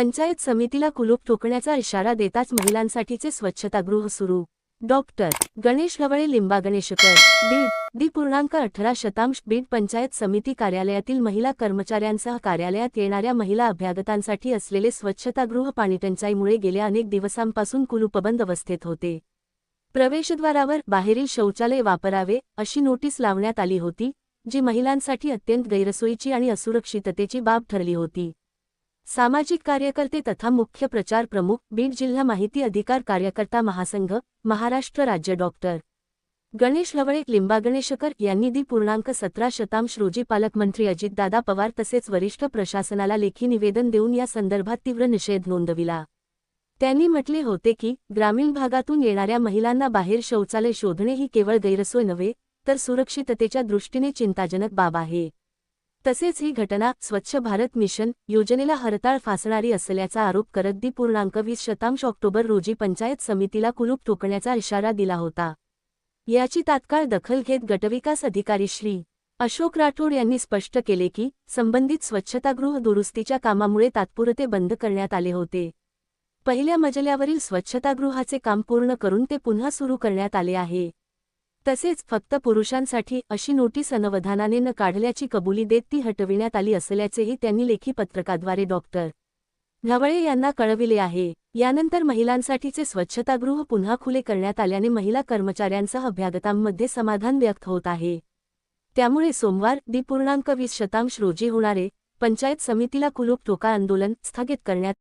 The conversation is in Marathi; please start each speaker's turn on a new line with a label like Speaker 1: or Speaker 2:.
Speaker 1: पंचायत समितीला कुलूप ठोकण्याचा इशारा देताच महिलांसाठीचे स्वच्छतागृह सुरू. डॉक्टर गणेश गवळे लिंबा गणेशकर बीड दी पूर्णांक अठरा शतांश बीड पंचायत समिती कार्यालयातील महिला कर्मचाऱ्यांसह कार्यालयात येणाऱ्या महिला अभ्यागतांसाठी असलेले स्वच्छतागृह पाणीटंचाईमुळे गेल्या अनेक दिवसांपासून कुलूपबंद अवस्थेत होते. प्रवेशद्वारावर बाहेरील शौचालय वापरावे अशी नोटीस लावण्यात आली होती जी महिलांसाठी अत्यंत गैरसोयीची आणि असुरक्षिततेची बाब ठरली होती. सामाजिक कार्यकर्ते तथा मुख्य प्रचार प्रमुख बीड जिल्हा माहिती अधिकार कार्यकर्ता महासंघ महाराष्ट्र राज्य डॉक्टर गणेश गवळे लिंबागणेशकर यांनी दी पूर्णांक सतरा शतांश रोजी पालकमंत्री अजितदादा पवार तसेच वरिष्ठ प्रशासनाला लेखी निवेदन देऊन या संदर्भात तीव्र निषेध नोंदविला. त्यांनी म्हटले होते की ग्रामीण भागातून येणाऱ्या महिलांना बाहेर शौचालय शोधणे ही केवळ गैरसोय नव्हे तर सुरक्षिततेच्या दृष्टीने चिंताजनक बाब आहे. तसेच ही घटना स्वच्छ भारत मिशन योजनेला हरताळ फासणारी असल्याचा आरोप करत दी पूर्णांक वीस शतांश ऑक्टोबर रोजी पंचायत समितीला कुलूप ठोकण्याचा इशारा दिला होता. याची तात्काळ दखल घेत गटविकास अधिकारी श्री. अशोक राठोड यांनी स्पष्ट केले की संबंधित स्वच्छतागृह दुरुस्तीच्या कामामुळे तात्पुरते बंद करण्यात आले होते. पहिल्या मजल्यावरील स्वच्छतागृहाचे काम पूर्ण करून ते पुन्हा सुरू करण्यात आले आहे. तसेच फक्त पुरुषांसाठी अशी नोटीस अनवधानाने न काढल्याची कबुली देत ती हटविण्यात आली असल्याचेही त्यांनी लेखी पत्रकाद्वारे डॉक्टर ढवळे यांना कळविले आहे. यानंतर महिलांसाठीचे स्वच्छतागृह पुन्हा खुले करण्यात आल्याने महिला कर्मचाऱ्यांसह अभ्यागतांमध्ये समाधान व्यक्त होत आहे. त्यामुळे सोमवार दी पूर्णांक वीस शतांश रोजी होणारे पंचायत समितीला कुलूप टोका आंदोलन स्थगित करण्यात